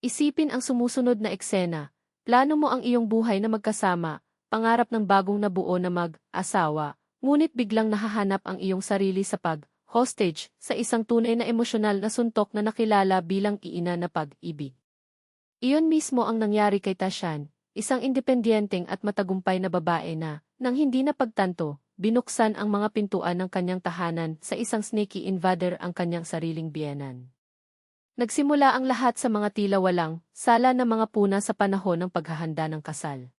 Isipin ang sumusunod na eksena. Plano mo ang iyong buhay na magkasama, pangarap ng bagong nabuo na mag-asawa, ngunit biglang nahahanap ang iyong sarili sa pag-hostage sa isang tunay na emosyonal na suntok na nakilala bilang iina na pag-ibig. Iyon mismo ang nangyari kay Tashan, isang independenteng at matagumpay na babae na, nang hindi na pagtanto, binuksan ang mga pintuan ng kanyang tahanan sa isang sneaky invader ang kanyang sariling biyenan. Nagsimula ang lahat sa mga tila walang, sala na mga puna sa panahon ng paghahanda ng kasal.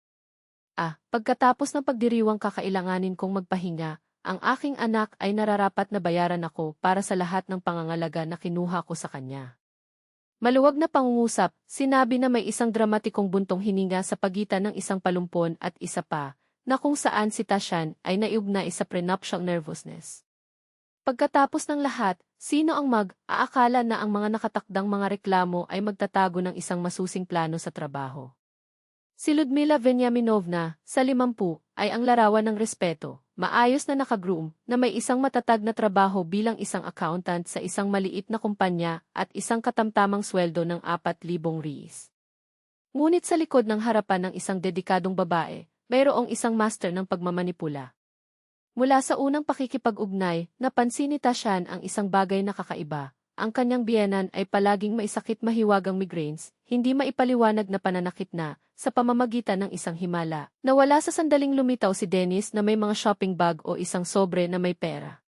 Ah, pagkatapos ng pagdiriwang kakailanganin kong magpahinga, ang aking anak ay nararapat na bayaran ako para sa lahat ng pangangalaga na kinuha ko sa kanya. Maluwag na pangungusap, sinabi na may isang dramatikong buntong hininga sa pagitan ng isang palumpon at isa pa, na kung saan si Tashan ay naiugnay sa prenuptial nervousness. Pagkatapos ng lahat, sino ang mag-aakala na ang mga nakatakdang mga reklamo ay magtatago ng isang masusing plano sa trabaho? Si Ludmila Venyaminovna, sa limampu, ay ang larawan ng respeto, maayos na nakagroom, na may isang matatag na trabaho bilang isang accountant sa isang maliit na kumpanya at isang katamtamang sweldo ng 4,000 riis. Ngunit sa likod ng harapan ng isang dedikadong babae, mayroong isang master ng pagmamanipula. Mula sa unang pakikipag-ugnay, napansin ni Tashan ang isang bagay na kakaiba. Ang kanyang biyenan ay palaging may sakit mahiwagang migraines, hindi maipaliwanag na pananakit na, sa pamamagitan ng isang himala. Nawala sa sandaling lumitaw si Dennis na may mga shopping bag o isang sobre na may pera.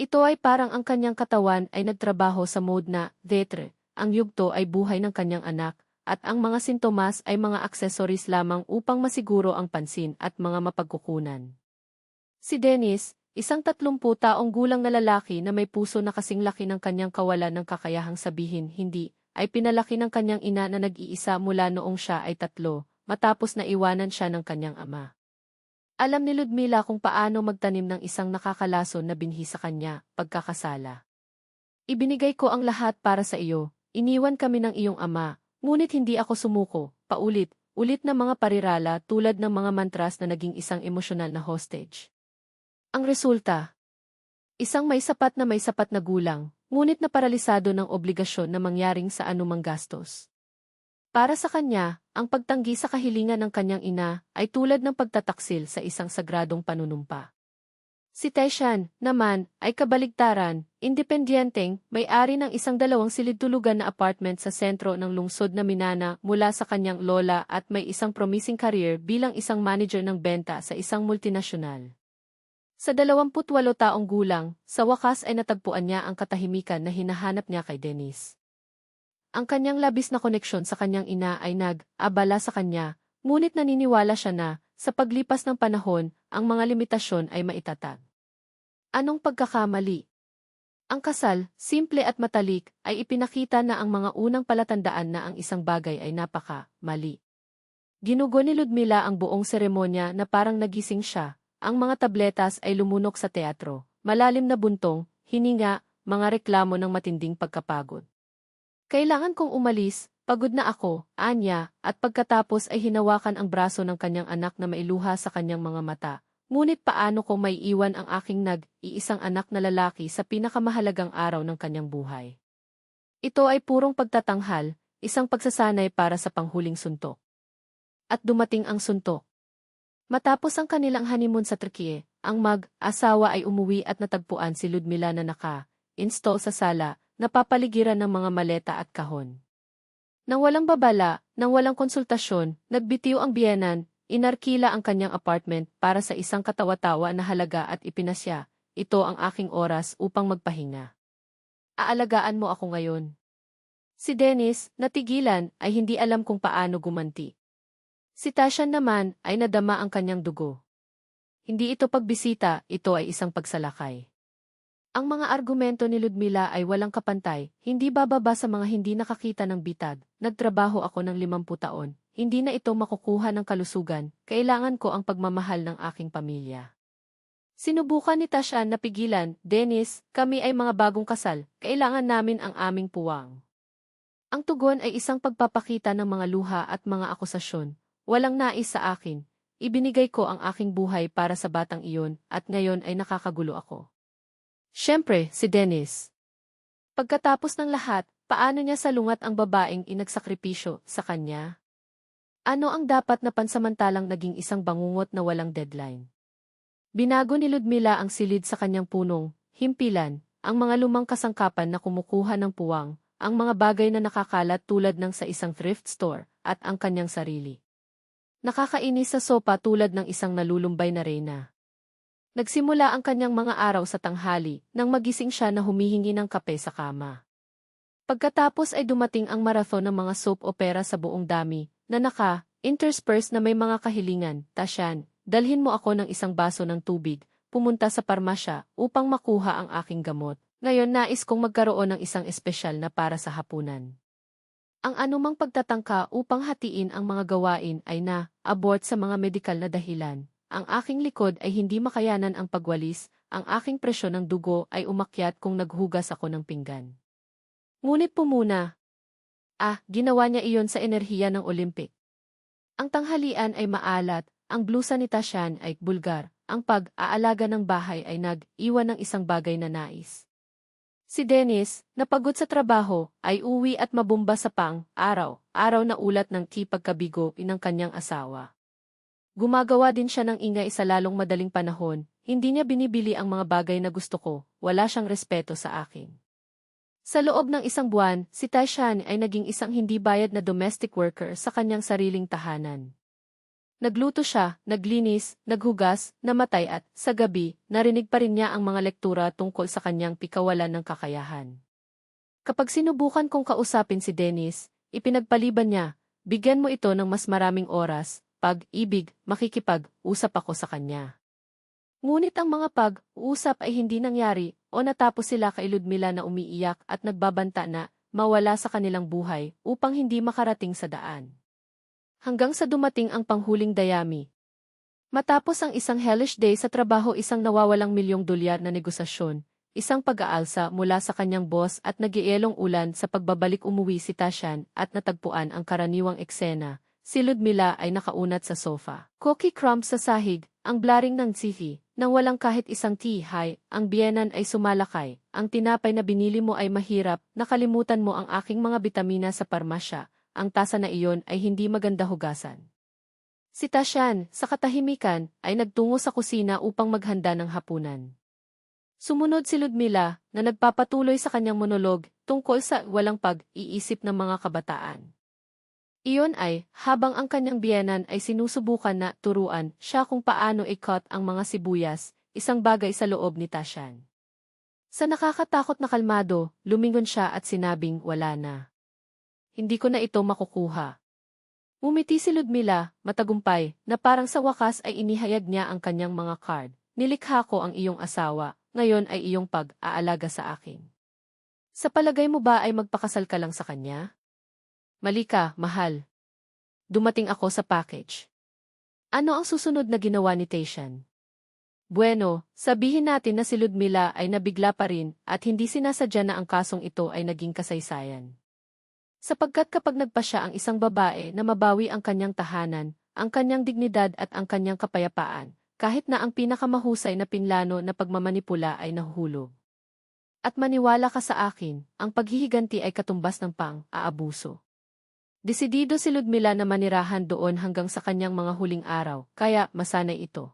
Ito ay parang ang kanyang katawan ay nagtrabaho sa mode na, theatre, ang yugto ay buhay ng kanyang anak, at ang mga sintomas ay mga aksesoris lamang upang masiguro ang pansin at mga mapagkukunan. Si Dennis, isang tatlumpu taong gulang na lalaki na may puso na kasing laki ng kanyang kawalan ng kakayahang sabihin hindi, ay pinalaki ng kanyang ina na nag-iisa mula noong siya ay tatlo, matapos na iwanan siya ng kanyang ama. Alam ni Ludmila kung paano magtanim ng isang nakakalason na binhi sa kanya, pagkakasala. Ibinigay ko ang lahat para sa iyo, iniwan kami ng iyong ama, Ngunit hindi ako sumuko, paulit, ulit na mga parirala tulad ng mga mantras na naging isang emosyonal na hostage. Ang resulta, isang may sapat na may sapat na gulang, ngunit na paralisado ng obligasyon na mangyaring sa anumang gastos. Para sa kanya, ang pagtanggi sa kahilingan ng kanyang ina ay tulad ng pagtataksil sa isang sagradong panunumpa. Si Taishan, naman, ay kabaligtaran, independenteng, may-ari ng isang dalawang silid-tulugan na apartment sa sentro ng lungsod na Minana mula sa kanyang lola at may isang promising career bilang isang manager ng benta sa isang multinasyonal. Sa 28 taong gulang, sa wakas ay natagpuan niya ang katahimikan na hinahanap niya kay Dennis. Ang kanyang labis na koneksyon sa kanyang ina ay nag-abala sa kanya, ngunit naniniwala siya na, sa paglipas ng panahon, ang mga limitasyon ay maitatag. Anong pagkakamali? Ang kasal, simple at matalik, ay ipinakita na ang mga unang palatandaan na ang isang bagay ay napaka, mali. Ginugo ni Ludmila ang buong seremonya na parang nagising siya, ang mga tabletas ay lumunok sa teatro, malalim na buntong, hininga, mga reklamo ng matinding pagkapagod. Kailangan kong umalis, Pagod na ako, anya, at pagkatapos ay hinawakan ang braso ng kanyang anak na mailuha sa kanyang mga mata. Ngunit paano ko may iwan ang aking nag-iisang anak na lalaki sa pinakamahalagang araw ng kanyang buhay? Ito ay purong pagtatanghal, isang pagsasanay para sa panghuling suntok. At dumating ang suntok. Matapos ang kanilang honeymoon sa Turkey, ang mag-asawa ay umuwi at natagpuan si Ludmila na naka-install sa sala, napapaligiran ng mga maleta at kahon. Nang walang babala, nang walang konsultasyon, nagbitiw ang biyenan, inarkila ang kanyang apartment para sa isang katawa-tawa na halaga at ipinasya, ito ang aking oras upang magpahinga. Aalagaan mo ako ngayon. Si Dennis, natigilan, ay hindi alam kung paano gumanti. Si Tasha naman ay nadama ang kanyang dugo. Hindi ito pagbisita, ito ay isang pagsalakay. Ang mga argumento ni Ludmila ay walang kapantay, hindi bababa sa mga hindi nakakita ng bitag. Nagtrabaho ako ng 50 taon, hindi na ito makukuha ng kalusugan, kailangan ko ang pagmamahal ng aking pamilya. Sinubukan ni Tashan na pigilan, Dennis, kami ay mga bagong kasal, kailangan namin ang aming puwang. Ang tugon ay isang pagpapakita ng mga luha at mga akusasyon. Walang nais sa akin. Ibinigay ko ang aking buhay para sa batang iyon at ngayon ay nakakagulo ako. Siyempre, si Dennis. Pagkatapos ng lahat, paano niya salungat ang babaeng inagsakripisyo sa kanya? Ano ang dapat na pansamantalang naging isang bangungot na walang deadline? Binago ni Ludmila ang silid sa kanyang punong, himpilan, ang mga lumang kasangkapan na kumukuha ng puwang, ang mga bagay na nakakalat tulad ng sa isang thrift store, at ang kanyang sarili. Nakakainis sa sopa tulad ng isang nalulumbay na reyna. Nagsimula ang kanyang mga araw sa tanghali nang magising siya na humihingi ng kape sa kama. Pagkatapos ay dumating ang marathon ng mga soap opera sa buong dami, na naka, interspersed na may mga kahilingan, tasyan, dalhin mo ako ng isang baso ng tubig, pumunta sa parmasya upang makuha ang aking gamot. Ngayon nais kong magkaroon ng isang espesyal na para sa hapunan. Ang anumang pagtatangka upang hatiin ang mga gawain ay na, abort sa mga medikal na dahilan. Ang aking likod ay hindi makayanan ang pagwalis, ang aking presyon ng dugo ay umakyat kung naghugas ako ng pinggan. Ngunit pumuna. Ah, ginawa niya iyon sa enerhiya ng Olympic. Ang tanghalian ay maalat, ang blusa ni Tashan ay bulgar, ang pag-aalaga ng bahay ay nag-iwan ng isang bagay na nais. Si Dennis, napagod sa trabaho, ay uwi at mabumba sa pang, araw, araw na ulat ng kipagkabigo ng kanyang asawa. Gumagawa din siya ng ingay sa lalong madaling panahon, hindi niya binibili ang mga bagay na gusto ko, wala siyang respeto sa akin. Sa loob ng isang buwan, si Taishan ay naging isang hindi bayad na domestic worker sa kanyang sariling tahanan. Nagluto siya, naglinis, naghugas, namatay at, sa gabi, narinig pa rin niya ang mga lektura tungkol sa kanyang pikawalan ng kakayahan. Kapag sinubukan kong kausapin si Dennis, ipinagpaliban niya, bigyan mo ito ng mas maraming oras, pag-ibig, makikipag-usap ako sa kanya. Ngunit ang mga pag-usap ay hindi nangyari o natapos sila kay Ludmila na umiiyak at nagbabanta na mawala sa kanilang buhay upang hindi makarating sa daan hanggang sa dumating ang panghuling dayami. Matapos ang isang hellish day sa trabaho isang nawawalang milyong dolyar na negosasyon, isang pag-aalsa mula sa kanyang boss at nagielong ulan sa pagbabalik umuwi si Tashan at natagpuan ang karaniwang eksena, si Ludmila ay nakaunat sa sofa. Cookie crumbs sa sahig, ang blaring ng TV, nang walang kahit isang high, ang biyenan ay sumalakay, ang tinapay na binili mo ay mahirap, nakalimutan mo ang aking mga bitamina sa parmasya, ang tasa na iyon ay hindi maganda hugasan. Si Tashan, sa katahimikan, ay nagtungo sa kusina upang maghanda ng hapunan. Sumunod si Ludmila na nagpapatuloy sa kanyang monolog tungkol sa walang pag-iisip ng mga kabataan. Iyon ay, habang ang kanyang biyenan ay sinusubukan na turuan siya kung paano i-cut ang mga sibuyas, isang bagay sa loob ni Tashan. Sa nakakatakot na kalmado, lumingon siya at sinabing wala na hindi ko na ito makukuha. Umiti si Ludmila, matagumpay, na parang sa wakas ay inihayag niya ang kanyang mga card. Nilikha ko ang iyong asawa, ngayon ay iyong pag-aalaga sa akin. Sa palagay mo ba ay magpakasal ka lang sa kanya? Mali ka, mahal. Dumating ako sa package. Ano ang susunod na ginawa ni Taishan? Bueno, sabihin natin na si Ludmila ay nabigla pa rin at hindi sinasadya na ang kasong ito ay naging kasaysayan. Sapagkat kapag nagpa siya ang isang babae na mabawi ang kanyang tahanan, ang kanyang dignidad at ang kanyang kapayapaan, kahit na ang pinakamahusay na pinlano na pagmamanipula ay nahuhulog. At maniwala ka sa akin, ang paghihiganti ay katumbas ng pang-aabuso. Desidido si Ludmila na manirahan doon hanggang sa kanyang mga huling araw, kaya masanay ito.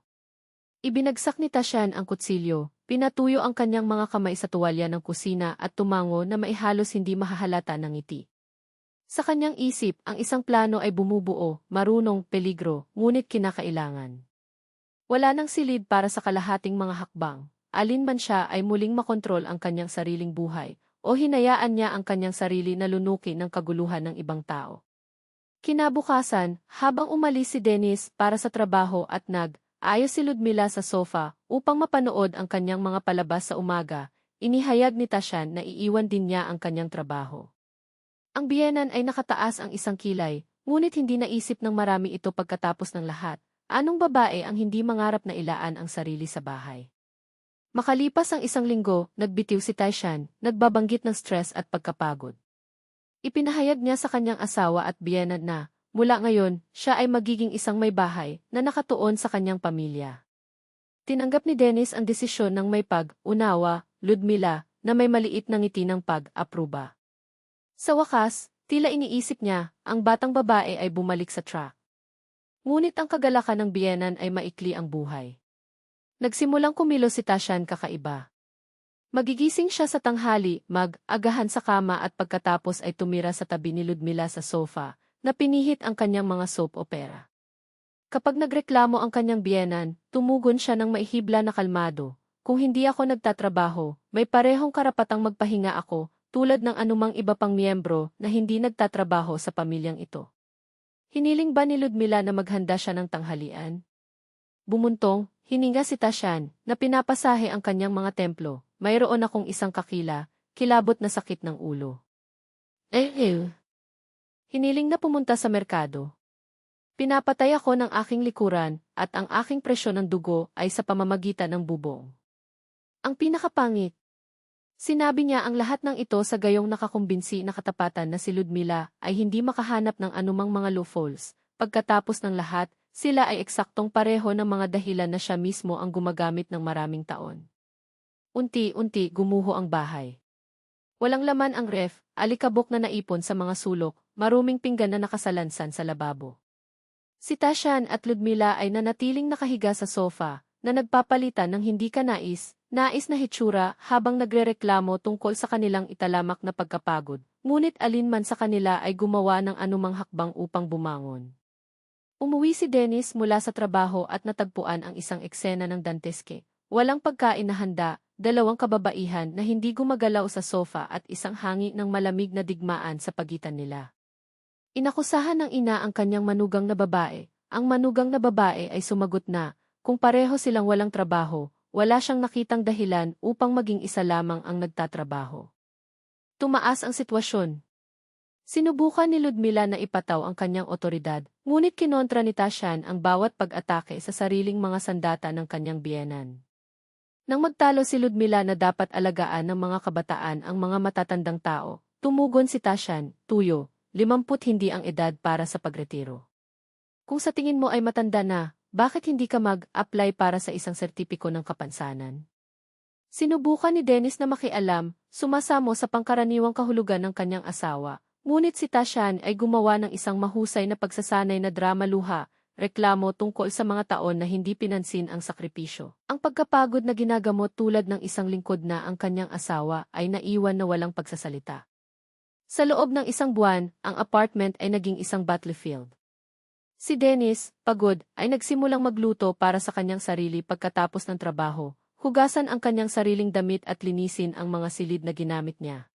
Ibinagsak ni Tashan ang kutsilyo, pinatuyo ang kanyang mga kamay sa tuwalya ng kusina at tumango na maihalos hindi mahahalata ng ngiti. Sa kanyang isip, ang isang plano ay bumubuo, marunong, peligro, ngunit kinakailangan. Wala nang silid para sa kalahating mga hakbang. Alin man siya ay muling makontrol ang kanyang sariling buhay, o hinayaan niya ang kanyang sarili na lunukin ng kaguluhan ng ibang tao. Kinabukasan, habang umalis si Dennis para sa trabaho at nag, ayos si Ludmila sa sofa upang mapanood ang kanyang mga palabas sa umaga, inihayag ni Tashan na iiwan din niya ang kanyang trabaho. Ang biyenan ay nakataas ang isang kilay, ngunit hindi naisip ng marami ito pagkatapos ng lahat. Anong babae ang hindi mangarap na ilaan ang sarili sa bahay? Makalipas ang isang linggo, nagbitiw si Taishan, nagbabanggit ng stress at pagkapagod. Ipinahayag niya sa kanyang asawa at biyenan na, mula ngayon, siya ay magiging isang may bahay na nakatuon sa kanyang pamilya. Tinanggap ni Dennis ang desisyon ng may pag-unawa, Ludmila, na may maliit na ngiti ng pag-aproba. Sa wakas, tila iniisip niya, ang batang babae ay bumalik sa track. Ngunit ang kagalakan ng biyenan ay maikli ang buhay. Nagsimulang kumilos si Tashan kakaiba. Magigising siya sa tanghali, mag-agahan sa kama at pagkatapos ay tumira sa tabi ni Ludmila sa sofa, na pinihit ang kanyang mga soap opera. Kapag nagreklamo ang kanyang biyenan, tumugon siya ng maihibla na kalmado. Kung hindi ako nagtatrabaho, may parehong karapatang magpahinga ako, tulad ng anumang iba pang miyembro na hindi nagtatrabaho sa pamilyang ito. Hiniling ba ni Ludmila na maghanda siya ng tanghalian? Bumuntong, hininga si Tashan, na pinapasahe ang kanyang mga templo, mayroon akong isang kakila, kilabot na sakit ng ulo. Eh, eh. Hiniling na pumunta sa merkado. Pinapatay ako ng aking likuran, at ang aking presyon ng dugo ay sa pamamagitan ng bubong. Ang pinakapangit, Sinabi niya ang lahat ng ito sa gayong nakakumbinsi na katapatan na si Ludmila ay hindi makahanap ng anumang mga loopholes. Pagkatapos ng lahat, sila ay eksaktong pareho ng mga dahilan na siya mismo ang gumagamit ng maraming taon. Unti-unti gumuho ang bahay. Walang laman ang ref, alikabok na naipon sa mga sulok, maruming pinggan na nakasalansan sa lababo. Si Tashan at Ludmila ay nanatiling nakahiga sa sofa, na nagpapalitan ng hindi kanais, Nais na hitsura habang nagrereklamo tungkol sa kanilang italamak na pagkapagod, ngunit alinman sa kanila ay gumawa ng anumang hakbang upang bumangon. Umuwi si Dennis mula sa trabaho at natagpuan ang isang eksena ng Danteske. Walang pagkain na handa, dalawang kababaihan na hindi gumagalaw sa sofa at isang hangi ng malamig na digmaan sa pagitan nila. Inakusahan ng ina ang kanyang manugang na babae. Ang manugang na babae ay sumagot na, kung pareho silang walang trabaho, wala siyang nakitang dahilan upang maging isa lamang ang nagtatrabaho. Tumaas ang sitwasyon. Sinubukan ni Ludmila na ipataw ang kanyang otoridad, ngunit kinontra ni Tashan ang bawat pag-atake sa sariling mga sandata ng kanyang biyenan. Nang magtalo si Ludmila na dapat alagaan ng mga kabataan ang mga matatandang tao, tumugon si Tashan, tuyo, limamput hindi ang edad para sa pagretiro. Kung sa tingin mo ay matanda na, bakit hindi ka mag-apply para sa isang sertipiko ng kapansanan? Sinubukan ni Dennis na makialam, sumasamo sa pangkaraniwang kahulugan ng kanyang asawa, ngunit si Tashan ay gumawa ng isang mahusay na pagsasanay na drama luha, reklamo tungkol sa mga taon na hindi pinansin ang sakripisyo. Ang pagkapagod na ginagamot tulad ng isang lingkod na ang kanyang asawa ay naiwan na walang pagsasalita. Sa loob ng isang buwan, ang apartment ay naging isang battlefield. Si Dennis, pagod, ay nagsimulang magluto para sa kanyang sarili pagkatapos ng trabaho, hugasan ang kanyang sariling damit at linisin ang mga silid na ginamit niya.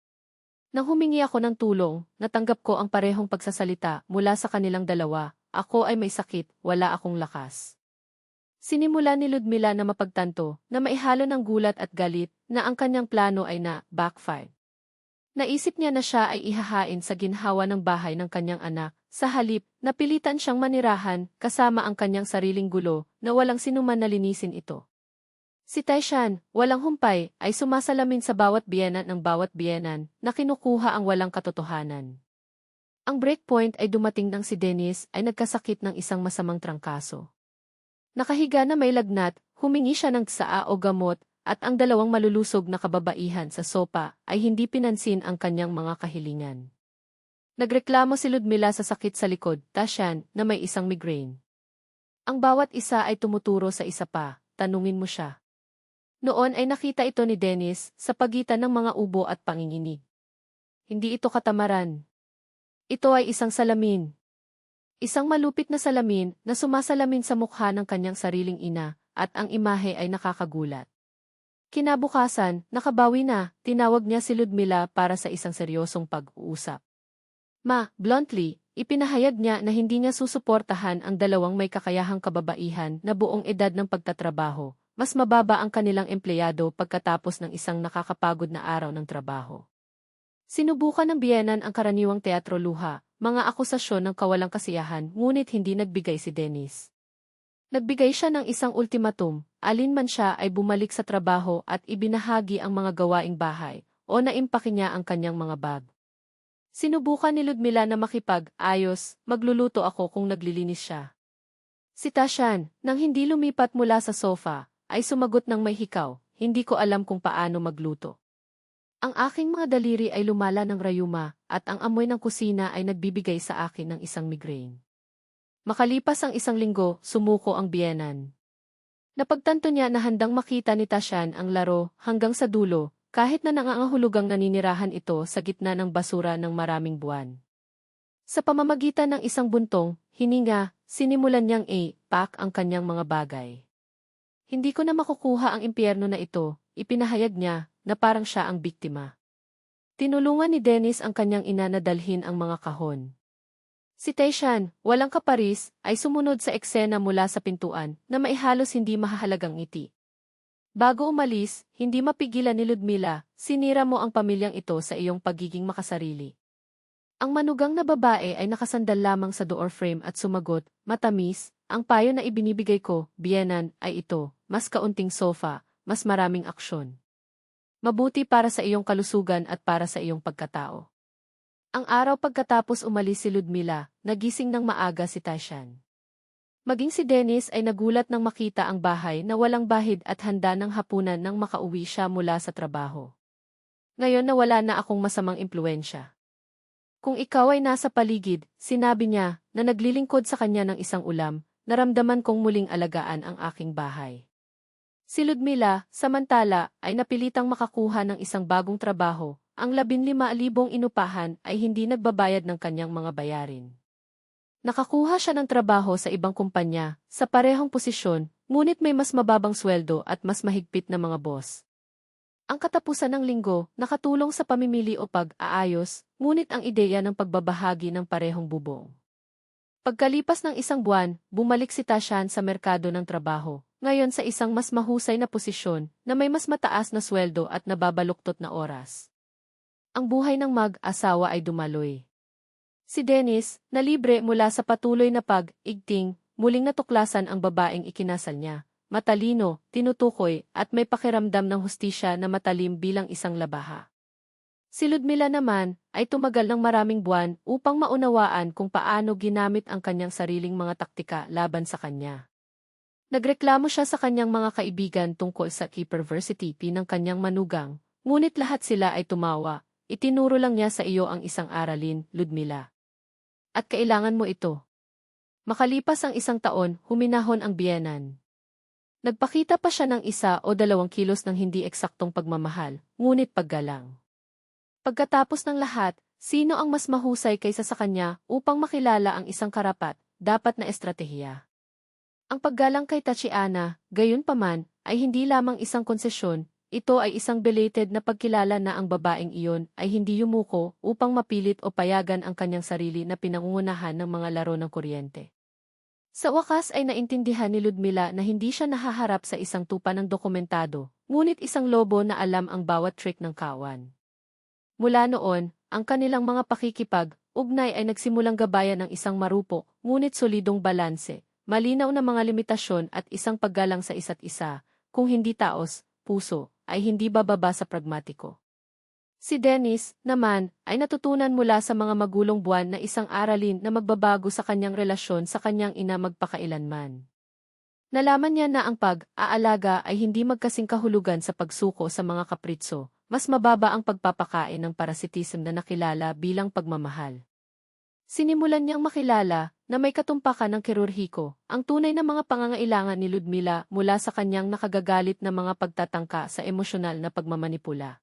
Nang humingi ako ng tulong, natanggap ko ang parehong pagsasalita mula sa kanilang dalawa, ako ay may sakit, wala akong lakas. Sinimula ni Ludmila na mapagtanto na maihalo ng gulat at galit na ang kanyang plano ay na backfire. Naisip niya na siya ay ihahain sa ginhawa ng bahay ng kanyang anak, sa halip, napilitan siyang manirahan kasama ang kanyang sariling gulo na walang sinuman na linisin ito. Si Taishan, walang humpay, ay sumasalamin sa bawat biyenan ng bawat biyenan na kinukuha ang walang katotohanan. Ang breakpoint ay dumating nang si Dennis ay nagkasakit ng isang masamang trangkaso. Nakahiga na may lagnat, humingi siya ng tsaa o gamot at ang dalawang malulusog na kababaihan sa sopa ay hindi pinansin ang kanyang mga kahilingan. Nagreklamo si Ludmila sa sakit sa likod, Tashan, na may isang migraine. Ang bawat isa ay tumuturo sa isa pa, tanungin mo siya. Noon ay nakita ito ni Dennis sa pagitan ng mga ubo at panginginig. Hindi ito katamaran. Ito ay isang salamin. Isang malupit na salamin na sumasalamin sa mukha ng kanyang sariling ina at ang imahe ay nakakagulat. Kinabukasan, nakabawi na, tinawag niya si Ludmila para sa isang seryosong pag-uusap. Ma, bluntly, ipinahayag niya na hindi niya susuportahan ang dalawang may kakayahang kababaihan na buong edad ng pagtatrabaho, mas mababa ang kanilang empleyado pagkatapos ng isang nakakapagod na araw ng trabaho. Sinubukan ng biyenan ang karaniwang teatro luha, mga akusasyon ng kawalang kasiyahan ngunit hindi nagbigay si Dennis. Nagbigay siya ng isang ultimatum, alinman siya ay bumalik sa trabaho at ibinahagi ang mga gawaing bahay, o naimpaki niya ang kanyang mga bag. Sinubukan ni Ludmila na makipag-ayos, magluluto ako kung naglilinis siya. Si Tashan, nang hindi lumipat mula sa sofa, ay sumagot ng may hikaw, hindi ko alam kung paano magluto. Ang aking mga daliri ay lumala ng rayuma at ang amoy ng kusina ay nagbibigay sa akin ng isang migraine. Makalipas ang isang linggo, sumuko ang biyenan. Napagtanto niya na handang makita ni Tashan ang laro hanggang sa dulo, kahit na nangangahulugang naninirahan ito sa gitna ng basura ng maraming buwan. Sa pamamagitan ng isang buntong, hininga, sinimulan niyang i-pack ang kanyang mga bagay. Hindi ko na makukuha ang impyerno na ito, ipinahayag niya, na parang siya ang biktima. Tinulungan ni Dennis ang kanyang ina na dalhin ang mga kahon. Si Taishan, walang kaparis, ay sumunod sa eksena mula sa pintuan na maihalos hindi mahahalagang ngiti. Bago umalis, hindi mapigilan ni Ludmila, sinira mo ang pamilyang ito sa iyong pagiging makasarili. Ang manugang na babae ay nakasandal lamang sa door frame at sumagot, matamis, ang payo na ibinibigay ko, Bienan, ay ito, mas kaunting sofa, mas maraming aksyon. Mabuti para sa iyong kalusugan at para sa iyong pagkatao. Ang araw pagkatapos umalis si Ludmila, nagising ng maaga si Tashan. Maging si Dennis ay nagulat nang makita ang bahay na walang bahid at handa ng hapunan nang makauwi siya mula sa trabaho. Ngayon na wala na akong masamang impluensya. Kung ikaw ay nasa paligid, sinabi niya, na naglilingkod sa kanya ng isang ulam, naramdaman kong muling alagaan ang aking bahay. Si Ludmila, samantala, ay napilitang makakuha ng isang bagong trabaho. Ang 15,000 inupahan ay hindi nagbabayad ng kanyang mga bayarin. Nakakuha siya ng trabaho sa ibang kumpanya, sa parehong posisyon, ngunit may mas mababang sweldo at mas mahigpit na mga boss. Ang katapusan ng linggo, nakatulong sa pamimili o pag-aayos, ngunit ang ideya ng pagbabahagi ng parehong bubong. Pagkalipas ng isang buwan, bumalik si Tashan sa merkado ng trabaho, ngayon sa isang mas mahusay na posisyon na may mas mataas na sweldo at nababaluktot na oras. Ang buhay ng mag-asawa ay dumaloy. Si Dennis, na libre mula sa patuloy na pag-igting, muling natuklasan ang babaeng ikinasal niya. Matalino, tinutukoy, at may pakiramdam ng hustisya na matalim bilang isang labaha. Si Ludmila naman ay tumagal ng maraming buwan upang maunawaan kung paano ginamit ang kanyang sariling mga taktika laban sa kanya. Nagreklamo siya sa kanyang mga kaibigan tungkol sa key-perversity ng kanyang manugang, ngunit lahat sila ay tumawa. Itinuro lang niya sa iyo ang isang aralin, Ludmila. At kailangan mo ito. Makalipas ang isang taon, huminahon ang biyenan. Nagpakita pa siya ng isa o dalawang kilos ng hindi eksaktong pagmamahal, ngunit paggalang. Pagkatapos ng lahat, sino ang mas mahusay kaysa sa kanya upang makilala ang isang karapat, dapat na estratehiya? Ang paggalang kay Tatiana, gayon paman, ay hindi lamang isang konsesyon, ito ay isang belated na pagkilala na ang babaeng iyon ay hindi yumuko upang mapilit o payagan ang kanyang sarili na pinangungunahan ng mga laro ng kuryente. Sa wakas ay naintindihan ni Ludmila na hindi siya nahaharap sa isang tupa ng dokumentado, ngunit isang lobo na alam ang bawat trick ng kawan. Mula noon, ang kanilang mga pakikipag, ugnay ay nagsimulang gabayan ng isang marupok, ngunit solidong balanse, Malinaw na mga limitasyon at isang paggalang sa isa't isa, kung hindi taos, puso, ay hindi bababa sa pragmatiko. Si Dennis, naman, ay natutunan mula sa mga magulong buwan na isang aralin na magbabago sa kanyang relasyon sa kanyang ina magpakailanman. Nalaman niya na ang pag-aalaga ay hindi magkasing kahulugan sa pagsuko sa mga kapritso, mas mababa ang pagpapakain ng parasitism na nakilala bilang pagmamahal. Sinimulan niyang makilala na may katumpakan ng kirurhiko, ang tunay na mga pangangailangan ni Ludmila mula sa kanyang nakagagalit na mga pagtatangka sa emosyonal na pagmamanipula.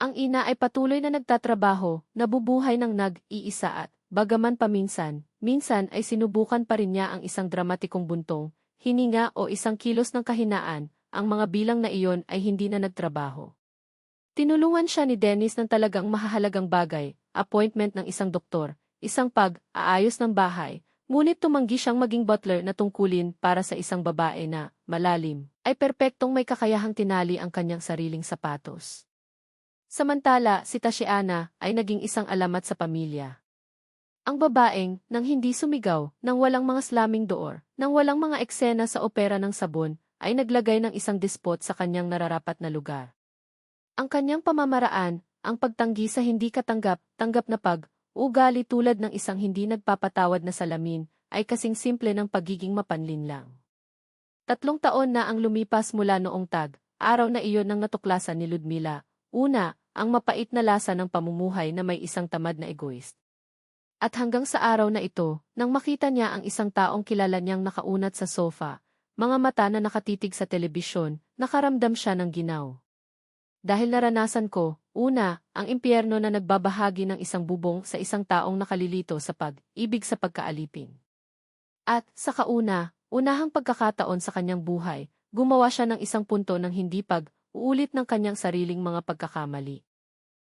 Ang ina ay patuloy na nagtatrabaho, nabubuhay ng nag-iisa at, bagaman paminsan, minsan ay sinubukan pa rin niya ang isang dramatikong buntong, hininga o isang kilos ng kahinaan, ang mga bilang na iyon ay hindi na nagtrabaho. Tinulungan siya ni Dennis ng talagang mahahalagang bagay, appointment ng isang doktor, isang pag-aayos ng bahay, ngunit tumanggi siyang maging butler na tungkulin para sa isang babae na, malalim, ay perpektong may kakayahang tinali ang kanyang sariling sapatos. Samantala, si Tashiana ay naging isang alamat sa pamilya. Ang babaeng, nang hindi sumigaw, nang walang mga slamming door, nang walang mga eksena sa opera ng sabon, ay naglagay ng isang dispot sa kanyang nararapat na lugar. Ang kanyang pamamaraan, ang pagtanggi sa hindi katanggap, tanggap na pag, Ugali tulad ng isang hindi nagpapatawad na salamin, ay kasing simple ng pagiging mapanlin lang. Tatlong taon na ang lumipas mula noong tag, araw na iyon nang natuklasan ni Ludmila. Una, ang mapait na lasa ng pamumuhay na may isang tamad na egoist. At hanggang sa araw na ito, nang makita niya ang isang taong kilala niyang nakaunat sa sofa, mga mata na nakatitig sa telebisyon, nakaramdam siya ng ginaw. Dahil naranasan ko, una, ang impyerno na nagbabahagi ng isang bubong sa isang taong nakalilito sa pag-ibig sa pagkaalipin. At, sa kauna, unahang pagkakataon sa kanyang buhay, gumawa siya ng isang punto ng hindi pag-uulit ng kanyang sariling mga pagkakamali.